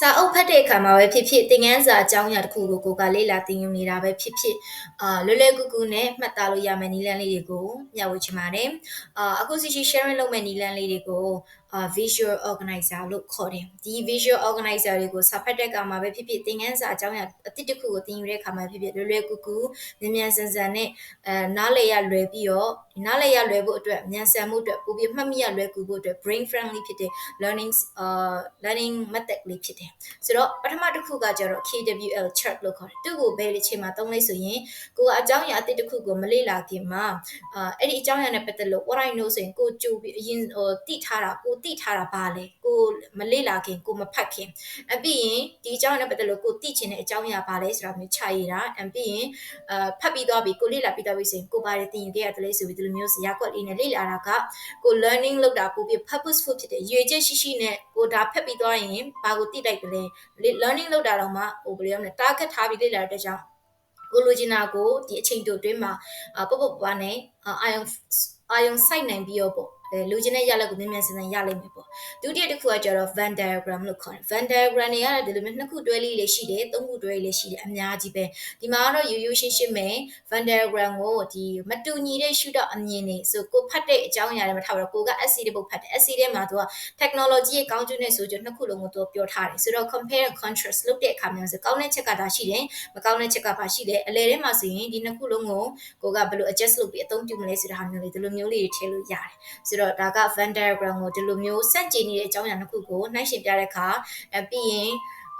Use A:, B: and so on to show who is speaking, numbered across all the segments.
A: စာအုပ်ဖတ်တဲ့အခါမှာပဲဖြစ်ဖြစ်သင်ခန်းစာအကြောင်းအရာတစ်ခုကိုကိုကလေ့လာသင်ယူနေတာပဲဖြစ်ဖြစ်အာလွယ်လွယ်ကူကူနဲ့မှတ်သားလို့ရမယ့်နည်းလမ်းလေးတွေကိုမျှဝေချင်ပါတယ်အာအခုစီရှိ sharing လုပ်မယ့်နည်းလမ်းလေးတွေကိုအာ visual organizer လို့ခေါ်တယ်ဒီ visual organizer တွေကိုစာဖတ်တဲ့အခါမှာပဲဖြစ်ဖြစ်သင်ခန်းစာအကြောင်းအရာအတိတ်တစ်ခုကိုသင်ယူတဲ့အခါမှာဖြစ်ဖြစ်လွယ်လွယ်ကူကူမြန်မြန်ဆန်ဆန်နဲ့အဲနားလည်ရလွယ်ပြီးတော့ဒီနားလည်ရလွယ်ဖို့အတွက်မြန်ဆန်မှုအတွက်ပိုပြီးမှတ်မိရလွယ်ကူဖို့အတွက် brain friendly ဖြစ်တဲ့ learning အာ learning method လေးဖြစ်တယ်ဆိုတော့ပထမတစ်ခုကကျတော့ KWL chart လို့ခေါ်တယ်သူ့ကိုဘယ်လိုချိန်မှာသုံးလဲဆိုရင်ကိုကအကြောင်းအရာအသစ်တစ်ခုကိုမလေ့လာခင်မှာအာအဲ့ဒီအကြောင်းအရာနဲ့ပတ်သက်လို့ what I know ဆိုရင်ကိုကြိုပြီးအရင်ဟိုတိထားတာကိုတိထားတာပါလေကိုမလေ့လာခင်ကိုမဖတ်ခင်အပြီးရင်ဒီအကြောင်းအရာနဲ့ပတ်သက်လို့ကိုတိချင်တဲ့အကြောင်းအရာပါလဲဆိုတာမျိုးခြာရတာအပြီးရင်အာဖတ်ပြီးသွားပြီကိုလေ့လာပြီးသွားပြီဆိုရင်ကိုပါတယ်သင်ယူခဲ့ရတယ်လေဆိုပြီးဒီလိုမျိုးစရာကွက်လေးနဲ့လေ့လာတာကကို learning လုပ်တာပိုပြီး purposeful ဖြစ်တဲ့ရွေချက်ရှိရှိနဲ့ကိုဒါဖတ်ပြီးသွားရင်ဘာကိုတိလိုက်တယ်လဲ learning လုပ်တာတော့မှဟိုဘယ်လိုရမလဲ target ထားပြီးလေ့လာတဲ့ကြောင့်ကိုလိုချင်တာကိုဒီအချိန်တိုအတွင်းမှာပုတ်ပုတ်ပွားနဲ့အာယုံအာယုံစိုက်နိုင်ပြီးတော့ပေါ့ အဲလူချင်းတဲ့ရလက်ကိုမြန်မြန်ဆန်ဆန်ရလိမ့်မယ်ပေါ့ဒုတိယတစ်ခုကကျတော့ Venn diagram လို့ခေါ်တယ် Venn diagram တွေကတော့ဒီလိုမျိုးနှစ်ခုတွဲလေးလေးရှိတယ်သုံးခုတွဲလေးရှိတယ်အများကြီးပဲဒီမှာကတော့ရိုးရိုးရှင်းရှင်းပဲ Venn diagram ကိုဒီမတူညီတဲ့ရှုထောင့်အမြင်တွေဆိုကိုဖတ်တဲ့အကြောင်းအရာတွေမှာထားပြီးတော့ကိုက SC တဲ့ပုတ်ဖတ်တယ် SC ထဲမှာသူက technology ရဲ့ကောင်းကျိုးနဲ့ဆိုကျနှစ်ခုလုံးကိုသူပြောထားတယ်ဆိုတော့ compare and contrast လုပ်တဲ့အခါမျိုးဆိုကောင်းတဲ့ချက်ကဒါရှိတယ်မကောင်းတဲ့ချက်ကပါရှိတယ်အလဲထဲမှာဆိုရင်ဒီနှစ်ခုလုံးကိုကိုကဘယ်လို adjust လုပ်ပြီးအသုံးပြုမလဲဆိုတာဟာမျိုးလေးဒီလိုမျိုးလေးတွေထည့်လို့ရတယ်ဆိုတော့ဒါက Venn diagram ကိုဒီလိုမျိုးစန့်ကျင်နေတဲ့အကြောင်းအရာနှစ်ခုကိုနှိုင်းယှဉ်ပြတဲ့အခါအပြီးရင်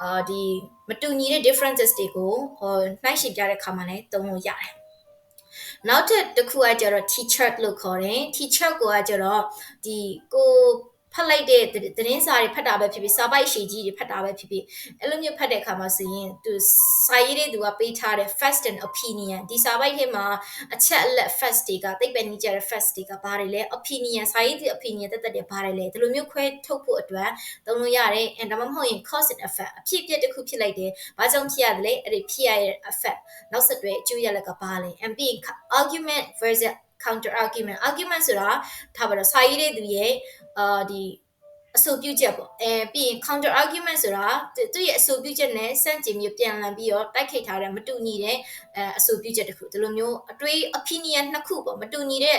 A: အာဒီမတူညီတဲ့ differences တွေကိုဟိုနှိုင်းယှဉ်ပြတဲ့အခါမှာလည်းသုံးလို့ရတယ်နောက်ထပ်တစ်ခုကကျတော့ teacher လို့ခေါ်တယ် teacher ကိုကကျတော့ဒီကို ဖတ်လိုက်တဲ့သတင်းစာတွေဖတ်တာပဲဖြစ်ဖြစ်စာပိုက်ရှည်ကြီးတွေဖတ်တာပဲဖြစ်ဖြစ်အဲ့လိုမျိုးဖတ်တဲ့အခါမှာဆိုရင်သူစာရေးတဲ့သူကပေးထားတဲ့ first and opinion ဒီစာပိုက်ထဲမှာအချက်အလက် first တွေကသိပ္ပံနည်းကျတဲ့ first တွေကဘာတွေလဲ opinion စာရေးတဲ့ opinion တက်တက်တွေဘာတွေလဲဒီလိုမျိုးခွဲထုတ်ဖို့အတွက်သုံးလို့ရတယ် and ဒါမှမဟုတ်ရင် cause and effect အဖြစ်အပျက်တစ်ခုဖြစ်လိုက်တယ်ဘာကြောင့်ဖြစ်ရတယ်လဲအဲ့ဒီဖြစ်ရတဲ့ effect နောက်ဆက်တွဲအကျိုးရလက်ကဘာလဲ and ပြီး argument versus counter argument argument ဆိုတာထားပါတော့စာရေးတဲ့သူရဲ့အာဒီအဆိုပြုချက်ပေါ့အဲပြီးရင် counter argument ဆိုတာသူ့ရဲ့အဆိုပြုချက်နဲ့စန့်ကျင်မျိုးပြန်လှန်ပြီးတော့တိုက်ခိုက်ထားတဲ့မတူညီတဲ့အဲအဆိုပြုချက်တစ်ခုဒီလိုမျိုးအတွေး opinion နှစ်ခုပေါ့မတူညီတဲ့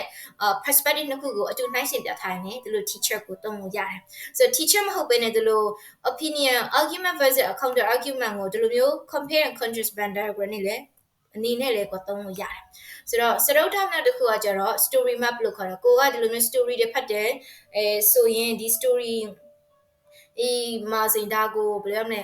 A: perspective နှစ်ခုကိုအတူနှိုင်းယှဉ်ပြထားရင်ဒီလို teacher ကိုတုံးလို့ရတယ်ဆိုတော့ teacher မဟုတ်ဘဲနဲ့ဒီလို opinion argument versus counter argument ကိုဒီလိုမျိုး compare and contrast band diagram နဲ့လည်း အနေနဲ့လည်းကိုသုံးလို့ရတယ်ဆိုတော့စရုပ်ထောက်နောက်တစ်ခုကကျတော့ story map လို့ခေါ်တယ်ကိုကဒီလိုမျိုး story တွေဖတ်တယ်အဲဆိုရင်ဒီ story အေးမာစင်ဒါကိုဘယ်လိုလဲမလဲ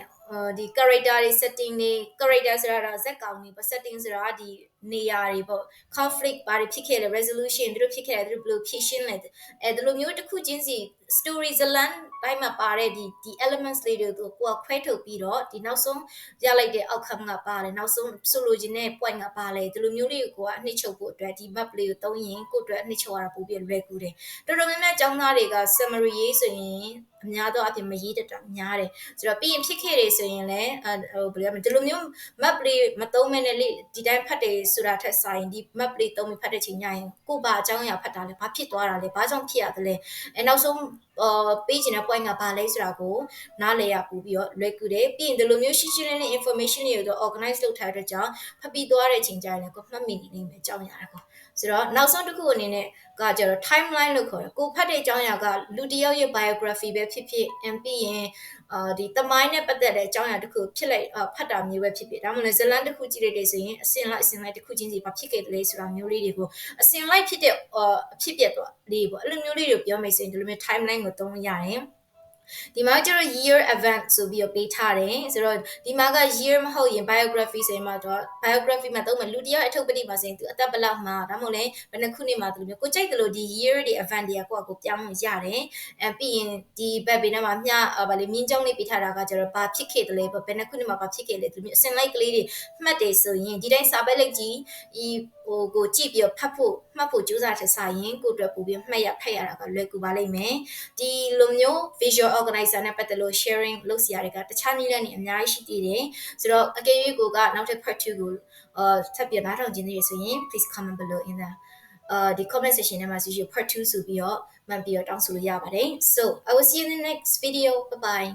A: ဒီ character တွေ setting တွေ character ဆိုတာဒါဇက်ကောင်တွေပေါ့ setting ဆိုတာဒီ နေရာတွေပေါ့ conflict ဘာတွေဖြစ်ခဲ့လဲ resolution တို့ဖြစ်ခဲ့တယ်တို့ဘယ်လိုဖြေရှင်းလဲအဲဒီလိုမျိုးတစ်ခုချင်းစီ story ဇလန်တိုင်းမှာပါတဲ့ဒီဒီ elements လေးတွေကိုကိုကခွဲထုတ်ပြီးတော့ဒီနောက်ဆုံးရလိုက်တဲ့ outcome ကပါလဲနောက်ဆုံးဆိုလိုချင်တဲ့ point ကပါလဲဒီလိုမျိုးလေးကိုကအနှစ်ချုပ်ဖို့အတွက်ဒီ map လေးကိုသုံးရင်ကိုအတွက်အနှစ်ချုပ်ရတာပိုပြီးလွယ်ကူတယ်တော်တော်များများကျောင်းသားတွေက summary ရေးဆိုရင်အများတော့အပြင်မရေးတတ်တာများတယ်ဆိုတော့ပြီးရင်ဖြစ်ခဲ့တယ်ဆိုရင်လည်းဟိုဘယ်လိုလဲဒီလိုမျိုး map လေးမသုံးမဲနဲ့လေဒီတိုင်းဖတ်တယ်ဆိုတာထက်စာရင်ဒီ map လေးသုံးပြီးဖတ်တဲ့ချိန်ညရင်ကိုဘာအကြောင်းအရာဖတ်တာလဲဘာဖြစ်သွားတာလဲဘာကြောင့်ဖြစ်ရတယ်လဲအဲနောက်ဆုံး အာပေးချင်တဲ့ point ကဘာလဲဆိုတာကိုနားလည်ရပူပြီးတော့လွယ်ကူတယ်ပြီးရင်ဒီလိုမျိုးရှင်းရှင်းလင်းလင်း information တွေကိုတော့ organize လုပ်ထားတဲ့ကြောင့်ဖတ်ပြီးသွားတဲ့ချိန်ကျရင်လည်းကိုမှတ်မိနေနိုင်မယ်အကြောင်းအရာတကောဆိုတော့နောက်ဆုံးတစ်ခုအနေနဲ့ကကျတော့ timeline လို့ခေါ်တယ်ကိုဖတ်တဲ့အကြောင်းအရာကလူတစ်ယောက်ရဲ့ biography ပဲဖြစ်ဖြစ် and ပြီးရင်အာဒီတမိုင်းနဲ့ပတ်သက်တဲ့အကြောင်းအရာတစ်ခုဖြစ်လိုက်ဖတ်တာမျိုးပဲဖြစ်ဖြစ်ဒါမှမဟုတ်ဇလန်တစ်ခုကြည့်လိုက်တယ်ဆိုရင်အစင်လိုက်အစင်လိုက်တစ်ခုချင်းစီဘာဖြစ်ခဲ့တယ်လဲဆိုတာမျိုးလေးတွေကိုအစင်လိုက်ဖြစ်တဲ့အဖြစ်ပြက်တော့လေးပေါ့အဲ့လိုမျိုးလေးတွေပြောမယ်ဆိုရင်ဒီလိုမျိုး timeline ကိုသုံးလို့ရတယ်ဒီမှာကျတော့ year event ဆိုပြီးတော့ပေးထားတယ်ဆိုတော့ဒီမှာက year မဟုတ်ရင် biography ဆိုရင်မှတော့ biography မှာသုံးမယ်လူတယောက်အထုပ်ပတိမှာဆိုရင်သူအသက်ဘယ်လောက်မှာဒါမှမဟုတ်လဲဘယ်နှခုနှစ်မှာဒီလိုမျိုးကိုကြိုက်တယ်လို့ဒီ year တွေ event တွေကကိုယ့်အကိုပြောင်းလို့ရတယ်အဲပြီးရင်ဒီဘက်ဘေးနားမှာမျှဗာလေမြင်းကြောင်းလေးပေးထားတာကကျတော့ဘာဖြစ်ခဲ့တယ်လဲဘယ်နှခုနှစ်မှာဘာဖြစ်ခဲ့လဲဒီလိုမျိုးအစင်လိုက်ကလေးတွေမှတ်တယ်ဆိုရင်ဒီတိုင်းစာပဲလိုက်ကြည့်ဒီ ဟိုကိုကြည့်ပြီးတော့ဖတ်ဖို့မှတ်ဖို့ကြိုးစားတဲ့စာရင်ကိုအတွက်ပို့ပြီးမှတ်ရဖတ်ရတာကလွယ်ကူပါလိမ့်မယ်ဒီလိုမျိုး visual organizer နဲ့ပတ်သက်လို့ sharing လုပ်စရာတွေကတခြားနည်းလမ်းတွေအများကြီးရှိသေးတယ်ဆိုတော့အကယ်၍ကိုကနောက်ထပ် part 2ကိုအာထပ်ပြနားထောင်ခြင်းတွေဆိုရင် please comment below in the အာဒီ comment section ထဲမှာဆိုရင် part 2ဆိုပြီးတော့မှန်ပြီးတော့တောင်းဆိုလို့ရပါတယ် so i will see you in the next video bye bye